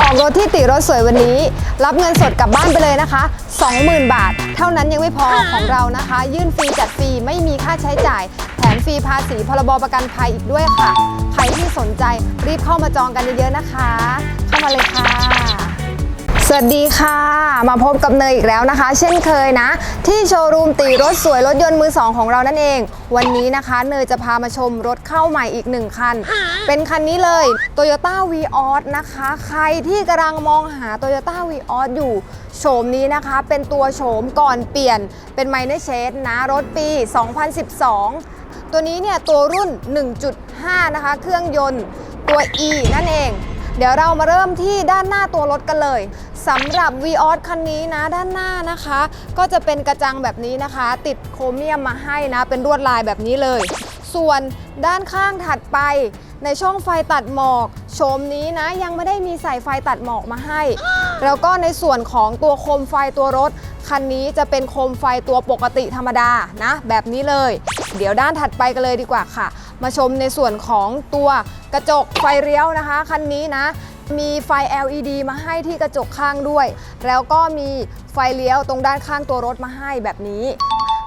ออกรถที่ติรถสวยวันนี้ รับเงินสดกลับบ้านไปเลยนะคะ 20,000 บาท เท่านั้นยังไม่พอของเรานะคะ ยื่นฟรีจัดฟรีไม่มีค่าใช้จ่าย แถมฟรีภาษีพรบประกันภัยอีกด้วยค่ะ ใครที่สนใจรีบเข้ามาจองกันเยอะๆนะคะ เข้ามาเลยค่ะ สวัสดีค่ะ มาพบกับเนยอีกแล้วนะคะ เช่นเคยนะ ที่โชว์รูมตีรถสวยรถยนต์มือสองของเรานั่นเอง วันนี้นะคะเนยจะพามาชมรถเข้าใหม่อีกหนึ่งคัน เป็นคันนี้เลย Toyota v ีออสนะคะ ใครที่กำลังมองหา Toyota v ีออสอยู่โฉมนี้นะคะเป็นตัวโฉมก่อนเปลี่ยนเป็นไมเนเชสนะรถปี 2012 ตัวนี้เนี่ยตัวรุ่น 1.5 นะคะ เครื่องยนต์ตัว E นั่นเองเดี๋ยวเรามาเริ่มที่ด้านหน้าตัวรถกันเลย สำหรับ v ีออสคันนี้นะด้านหน้านะคะ ก็จะเป็นกระจังแบบนี้นะคะ ติดโครเมียมมาให้นะ เป็นลวดลายแบบนี้เลย ส่วนด้านข้างถัดไป ในช่องไฟตัดหมอกโฉมนี้นะ ยังไม่ได้มีใส่ไฟตัดหมอกมาให้ แล้วก็ในส่วนของตัวโคมไฟตัวรถ คันนี้จะเป็นโคมไฟตัวปกติธรรมดานะ แบบนี้เลย เดี๋ยวด้านถัดไปกันเลยดีกว่าค่ะ มาชมในส่วนของตัวกระจกไฟเลี้ยวนะคะ คันนี้นะ มีไฟ LED มาให้ที่กระจกข้างด้วย แล้วก็มีไฟเลี้ยวตรงด้านข้างตัวรถมาให้แบบนี้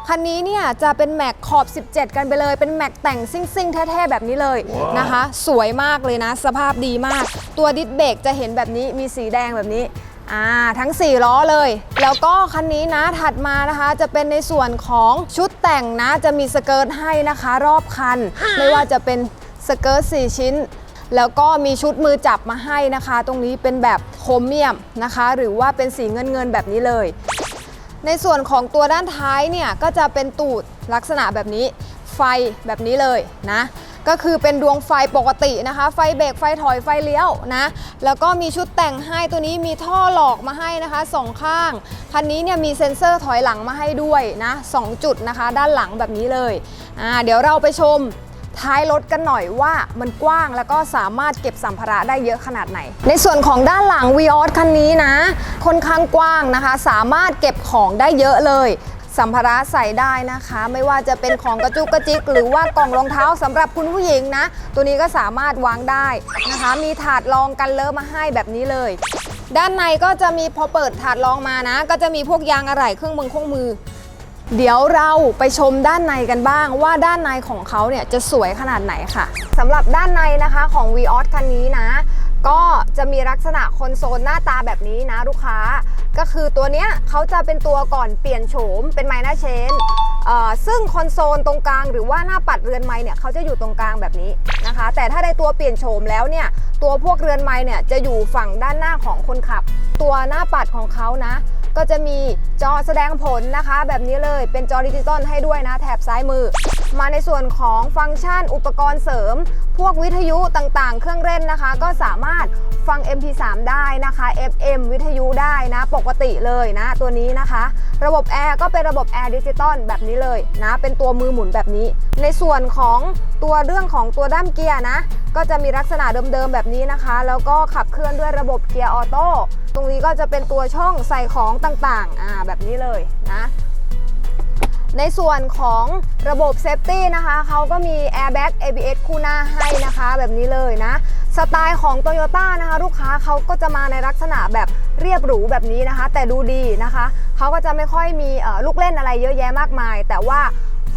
คันนี้เนี่ยจะเป็นแม็กขอบ 17 กันไปเลย เป็นแม็กแต่งซิ่งๆแท้ๆแบบนี้เลยนะคะ สวยมากเลยนะ สภาพดีมาก ตัวดิสเบรกจะเห็นแบบนี้ มีสีแดงแบบนี้อ่าทั้ง 4 ล้อเลย แล้วก็คันนี้นะถัดมานะคะจะเป็นในส่วนของชุดแต่งนะ จะมีสเกิร์ตให้นะคะ รอบคัน ไม่ว่าจะเป็นสเกิร์ต4ชิ้น แล้วก็มีชุดมือจับมาให้นะคะ ตรงนี้เป็นแบบโครเมียมนะคะ หรือว่าเป็นสีเงินเงินแบบนี้เลย ในส่วนของตัวด้านท้ายเนี่ยก็จะเป็นตูดลักษณะแบบนี้ ไฟแบบนี้เลยนะก็คือเป็นดวงไฟปกตินะคะ ไฟเบรกไฟถอยไฟเลี้ยวนะ แล้วก็มีชุดแต่งให้ตัวนี้มีท่อหลอกมาให้นะคะสองข้าง คันนี้เนี่ยมีเซ็นเซอร์ถอยหลังมาให้ด้วยนะสองจุดนะคะ ด้านหลังแบบนี้เลยอ่าเดี๋ยวเราไปชม ท้ายรถกันหน่อยว่ามันกว้างแล้วก็สามารถเก็บสัมภาระได้เยอะขนาดไหน ในส่วนของด้านหลัง v ีออสคันนี้นะค่อนข้างกว้างนะคะ สามารถเก็บของได้เยอะเลยสัมภาระใส่ได้นะคะ ไม่ว่าจะเป็นของกระจุกกระจิก หรือว่ากล่องรองเท้าสำหรับคุณผู้หญิงนะ ตัวนี้ก็สามารถวางได้นะคะ มีถาดรองกันเลอะมาให้แบบนี้เลย ด้านในก็จะมีพอเปิดถาดรองมานะ ก็จะมีพวกยางอะไหล่เครื่องมือเครื่องมือ เดี๋ยวเราไปชมด้านในกันบ้าง ว่าด้านในของเขาเนี่ยจะสวยขนาดไหนค่ะสำหรับด้านในนะคะของ v ีออสคันนี้นะ ก็จะมีลักษณะคอนโซลหน้าตาแบบนี้นะลูกค้า ก็คือตัวเนี้ยเขาจะเป็นตัวก่อนเปลี่ยนโฉมเป็นไมนาเชนซึ่งคอนโซลตรงกลางหรือว่าหน้าปัดเรือนไม้เนี่ยเขาจะอยู่ตรงกลางแบบนี้นะคะ แต่ถ้าในตัวเปลี่ยนโฉมแล้วเนี่ยตัวพวกเรือนไม้เนี่ยจะอยู่ฝั่งด้านหน้าของคนขับ ตัวหน้าปัดของเขานะ ก็จะมีจอแสดงผลนะคะ แบบนี้เลยเป็นจอดิจิตอลให้ด้วยนะแถบซ้ายมือ มาในส่วนของฟังก์ชันอุปกรณ์เสริม พวกวิทยุต่างๆ เครื่องเล่นนะคะ ก็สามารถฟัง MP3 ได้นะคะ FM วิทยุได้นะปกติเลยนะ ตัวนี้นะคะ ระบบแอร์ก็เป็นระบบแอร์ดิจิตอลแบบนี้เลยนะ เป็นตัวมือหมุนแบบนี้ ในส่วนของตัวเรื่องของตัวด้ามเกียร์นะ ก็จะมีลักษณะเดิมๆแบบนี้นะคะ แล้วก็ขับเคลื่อนด้วยระบบเกียร์ออโต้ตรงนี้ก็จะเป็นตัวช่องใส่ของต่างๆอ่าแบบนี้เลยนะในส่วนของระบบเซฟตี้นะคะเขาก็มี Airbag ABS คู่หน้าให้นะคะแบบนี้เลยนะ สไตล์ของ Toyota นะคะ ลูกค้าเขาก็จะมาในลักษณะแบบเรียบหรูแบบนี้นะคะ แต่ดูดีนะคะ เขาก็จะไม่ค่อยมีลูกเล่นอะไรเยอะแยะมากมาย แต่ว่า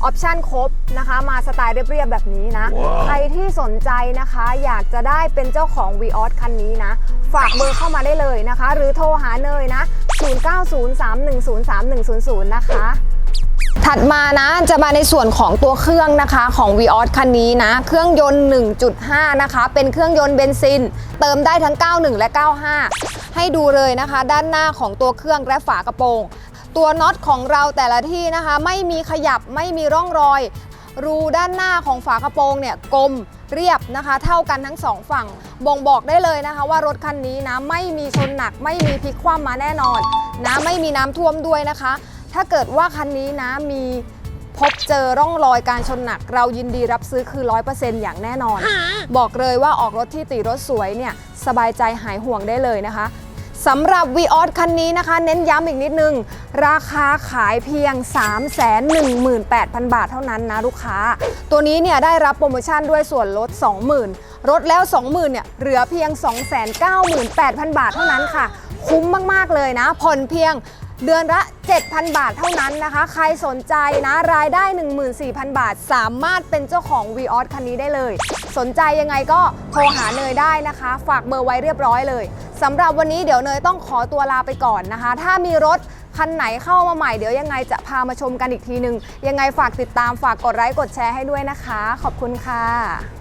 ออปชั่นครบนะคะมาสไตล์เรียบๆแบบนี้นะใครที่สนใจนะคะอยากจะได้เป็นเจ้าของ v ีออสคันนี้นะ ฝากเบอร์เข้ามาได้เลยนะคะ หรือโทรหาเนยนะ 0903103100 นะคะถัดมานะจะมาในส่วนของตัวเครื่องนะคะของ v ีออสคันนี้นะ เครื่องยนต์ 1.5 นะคะ เป็นเครื่องยนต์เบนซิน เติมได้ทั้ง 91 และ 95 ให้ดูเลยนะคะ ด้านหน้าของตัวเครื่องและฝากระโปรง ตัวน็อตของเราแต่ละที่นะคะ ไม่มีขยับไม่มีร่องรอย รูด้านหน้าของฝากระโปรงเนี่ยกลมเรียบนะคะ เท่ากันทั้งสองฝั่ง บ่งบอกได้เลยนะคะ ว่ารถคันนี้นะไม่มีชนหนักไม่มีพลิกคว่ำมาแน่นอนนะไม่มีน้ำท่วมด้วยนะคะ ถ้าเกิดว่าคันนี้นะมีพบเจอร่องรอยการชนหนัก เรายินดีรับซื้อคือ 100%อย่างแน่นอน บอกเลยว่าออกรถที่ติรถสวยเนี่ยสบายใจหายห่วงได้เลยนะคะ สำหรับ v ีออสคันนี้นะคะ เน้นย้ำอีกนิดนึง ราคาขายเพียง 318,000 บาทเท่านั้นนะลูกค้า ตัวนี้เนี่ยได้รับโปรโมชั่นด้วยส่วนลด 20,000ลดแล้ว 20,000เนี่ยเหลือเพียง 298,000 บาทเท่านั้นค่ะ คุ้มมาก ๆ เลยนะ ผ่อนเพียง เดือนละ 7,000 บาทเท่านั้นนะคะ ใครสนใจนะรายได้ 14,000 บาท สามารถเป็นเจ้าของ v ีออคันนี้ได้เลย สนใจยังไงก็โทรหาเนยได้นะคะ ฝากเบอร์ไว้เรียบร้อยเลยสำหรับวันนี้เดี๋ยวเนยต้องขอตัวลาไปก่อนนะคะ ถ้ามีรถคันไหนเข้ามาใหม่เดี๋ยวยังไงจะพามาชมกันอีกทีหนึ่งยังไงฝากติดตามฝากกดไลค์กดแชร์ให้ด้วยนะคะ ขอบคุณค่ะ